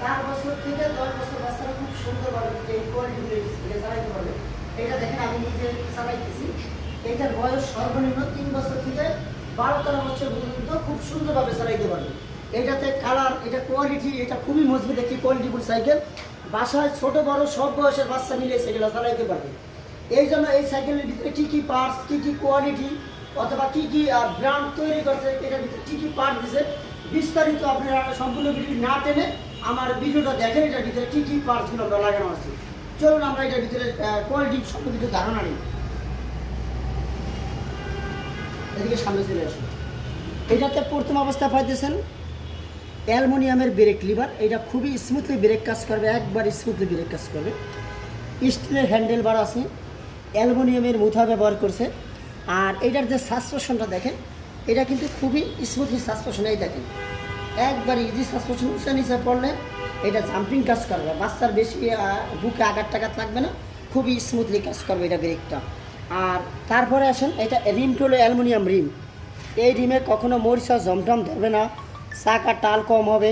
চার বছর থেকে দশ বছর বাচ্চারা খুব সুন্দরভাবে এই পারবে। এটা দেখেন আমি নিজে চালাইতেছি। এটার বয়স সর্বনিম্ন তিন বছর থেকে বারো তেরো বছর পর্যন্ত খুব সুন্দরভাবে চালাইতে পারবে। এটাতে কালার এটা কোয়ালিটি এটা খুবই মজবুত একটি কোয়ালিটিফুল সাইকেল বাসায় ছোট, বড় সব বয়সের বাচ্চা মিলে সেগুলো চালাইতে পারবে। এই জন্য এই সাইকেলের ভিতরে কী কী পার্টস কী কী কোয়ালিটি অথবা কী কী ব্র্যান্ড তৈরি করছে, এটার ভিতরে কী কী পার্ট দিছে, বিস্তারিত আপনারা সম্পূর্ণ ভিডিও না টেনে আমার ভিডিওটা দেখেন, এটার ভিতরে কী কী পার্টসগুলো আমরা লাগানো আছে। চলুন আমরা এটার ভিতরে কোয়ালিটি সম্পর্কিত ধারণা নিই। এদিকে সামনে চলে আসুন। এটাতে প্রথম অবস্থা পাইতেছেন অ্যালমোনিয়ামের ব্রেক লিভার। এটা খুবই স্মুথলি ব্রেক কাজ করবে, একবার স্মুথলি ব্রেক কাজ করবে। স্টিলের হ্যান্ডেল বার আছে, অ্যালুমিনিয়ামের মুথা ব্যবহার করছে। আর এটার যে সাসপেশনটা দেখেন, এটা কিন্তু খুবই স্মুথলি সাসপেশন দেখেন। একবার ইজি সাসপেশন উঁচা নিচে পড়লে এটা জাম্পিং কাজ করবে। বাচ্চার বেশি বুকে আঘাত টাঘাত লাগবে না, খুবই স্মুথলি কাজ করবে এটা ব্রেকটা আর তারপরে আসেন, এটা রিমটা হলো অ্যালুমিনিয়াম রিম এই রিমে কখনো মরিচা জমটম ধরবে না, চাকা টাল কম হবে।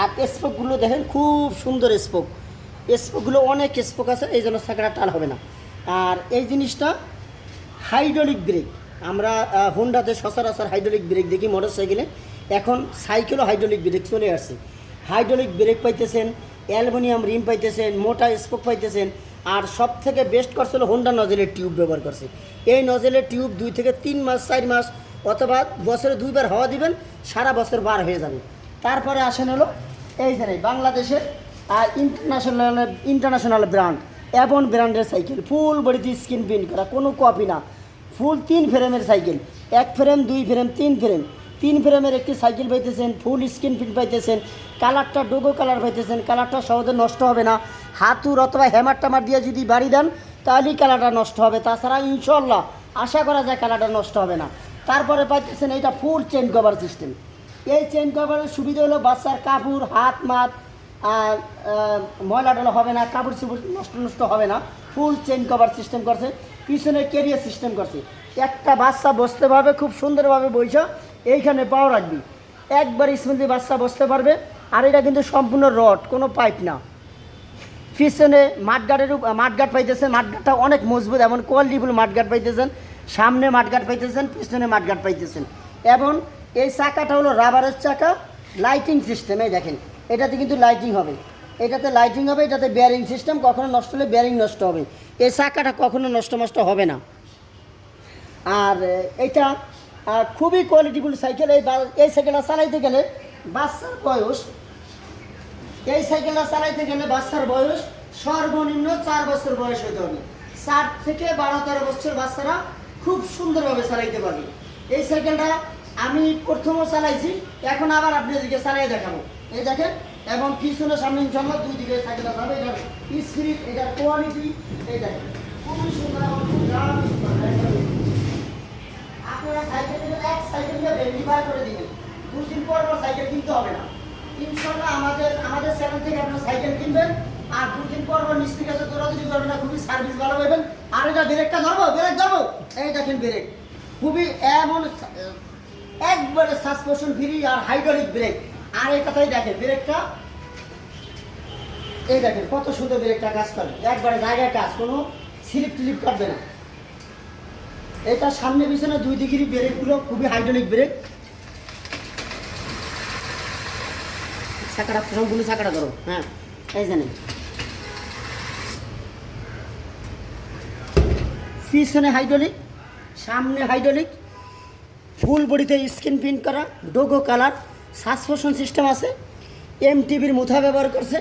আর স্পোকগুলো দেখেন, খুব সুন্দর স্পোক স্পোকগুলো অনেক স্পোক আছে, এই জন্য চাকাটা টাল হবে না। আর এই জিনিসটা হাইড্রোলিক ব্রেক আমরা হোন্ডাতে সচরাচর হাইড্রোলিক ব্রেক দেখি মোটর সাইকেলে এখন সাইকেলও হাইড্রোলিক ব্রেক চলে আসছে। হাইড্রোলিক ব্রেক পাইতেছেন অ্যালুমিনিয়াম রিম পাইতেছেন, মোটা স্পোক পাইতেছেন, আর সব থেকে বেস্ট করছে হলো হোন্ডা নজেলের টিউব ব্যবহার করছে। এই নজেলের টিউব দুই থেকে তিন মাস, চার মাস, অথবা বছরে দুইবার হওয়া দিবেন, সারা বছর বার হয়ে যাবে। তারপরে আসেন হলো, এই যে বাংলাদেশের ইন্টারন্যাশনাল ইন্টারন্যাশনাল ব্র্যান্ড অ্যাবন ব্র্যান্ডের সাইকেল ফুল বডিতে স্ক্রিন প্রিন্ট করা, কোনো কপি না। ফুল তিন ফ্রেমের সাইকেল। এক ফ্রেম, দুই ফ্রেম, তিন ফ্রেম। তিন ফ্রেমের একটি সাইকেল পাইতেছেন, ফুল স্ক্রিন প্রিন্ট পাইতেছেন, কালারটা ডোগো কালার পাইতেছেন, কালারটা সহজে নষ্ট হবে না। হাতুর অথবা হ্যামার টামার দিয়ে যদি বাড়ি দেন, তাহলেই কালারটা নষ্ট হবে। তাছাড়া ইনশাল্লাহ আশা করা যায় কালারটা নষ্ট হবে না। তারপরে পাইতেছেন এটা ফুল চেন কভার সিস্টেম। এই চেন কভারের সুবিধা হলো বাচ্চার কাপড়, হাত মাত ময়লা টলা হবে না, কাপড় চুপড় নষ্ট নষ্ট হবে না। ফুল চেন কভার সিস্টেম করছে। পিছনে ক্যারিয়ার সিস্টেম করছে। একটা বাচ্চা বসতে পারবে, খুব সুন্দরভাবে বইসা, এইখানে পাও রাখবি। একবার স্মুথলি বাচ্চা বসতে পারবে, আর এটা কিন্তু সম্পূর্ণ রড কোনো পাইপ না। পিছনে মাঠগাটের মাঠগাট পাইতেছেন মাঠগাটটা অনেক মজবুত, এমন কোয়ালিটিফুল মাঠগাট পাইতেছেন, সামনে মাঠগাট পাইতেছেন, পিছনে মাঠগাট পাইতেছেন। এবং এই চাকাটা হলো রাবারের চাকা লাইটিং সিস্টেম এই দেখেন, এটাতে কিন্তু লাইটিং হবে। এটাতে লাইটিং হবে, এটাতে বেয়ারিং সিস্টেম কখনো নষ্ট হলে বেয়ারিং নষ্ট হবে। এই চাকাটা কখনো নষ্ট নষ্ট হবে না। আর এটা খুবই কোয়ালিটিফুল সাইকেল এই এই সাইকেলটা চালাইতে গেলে বাচ্চার বয়স, এই সাইকেলটা চালাইতে গেলে বাচ্চার বয়স সর্বনিম্ন চার বছর বয়স হতে হবে। চার থেকে বারো, তেরো বছর বাচ্চারা খুব সুন্দরভাবে চালাইতে পারবে। এই সাইকেলটা আমি প্রথমও চালাইছি, এখন আবার আপনাদেরকে চালাই দেখাবো। এই দেখেন এবং পিছনে সামনে ইনশাল্লাহ দুই দিকে সাইকেলটা যাবে এটার স্পিড এটার কোয়ালিটি দেখেন। খুবই সুন্দর এক সাইকেল করে দিবেন। দিন পর পর সাইকেল কিনতে হবে না। আমাদের আমাদের থেকে সাইকেল কিনবেন, আর দিন পর পর না, খুবই সার্ভিস ভালো আর এটা ব্রেকটা ব্রেক এই দেখেন ব্রেক খুবই এমন, একবারে সাসপেনশন ফ্রি আর হাইড্রোলিক ব্রেক আর এই কথাই দেখেন, ব্রেকটা, এই দেখেন কত সুন্দর ব্রেকটা কাজ করে। একবারে জায়গায় কাজ, কোনো স্লিপ টিলিপ কাটবে না। এটা সামনে পিছনে দুই দিকেরই ব্রেকগুলো খুবই হাইড্রোলিক ব্রেক চাকাটা সম্পূর্ণ চাকাটা ধরো হ্যাঁ এই জানেন পিছনে হাইড্রোলিক সামনে হাইড্রোলিক ফুল বডিতে স্ক্রিন প্রিন্ট করা ডোগো কালার সাসপেনশন সিস্টেম আছে এম টিভির মুথা ব্যবহার করছে,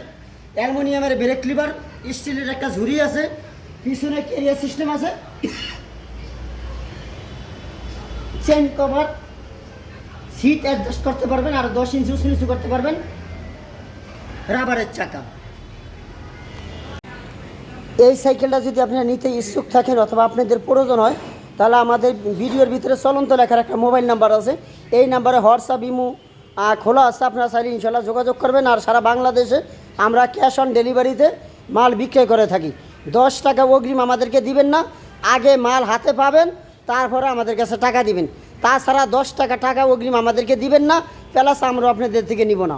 অ্যালুমিনিয়ামের ব্রেক লিভার স্টিলের একটা ঝুড়ি আছে, পিছনে ক্যারিয়ার সিস্টেম আছে? চেন কভার, সিট অ্যাডজাস্ট করতে পারবেন, আর দশ ইঞ্চি উঁচু নিচু করতে পারবেন, রাবারের চাকা। এই সাইকেলটা যদি আপনারা নিতে ইচ্ছুক থাকেন অথবা আপনাদের প্রয়োজন হয়, তাহলে আমাদের ভিডিওর ভিতরে চলন্ত লেখার একটা মোবাইল নাম্বার আছে, এই নাম্বারে হোয়াটসঅ্যাপ, ইমু খোলা আছে, আপনারা চাইলে ইনশাল্লাহ যোগাযোগ করবেন। আর সারা বাংলাদেশে আমরা ক্যাশ অন ডেলিভারিতে মাল বিক্রয় করে থাকি। দশ টাকা অগ্রিম আমাদেরকে দিবেন না, আগে মাল হাতে পাবেন, তারপরে আমাদের কাছে টাকা দিবেন। তাছাড়া দশ টাকা টাকা অগ্রিম আমাদেরকে দিবেন না, প্লাস আমরা আপনাদের থেকে নিব না।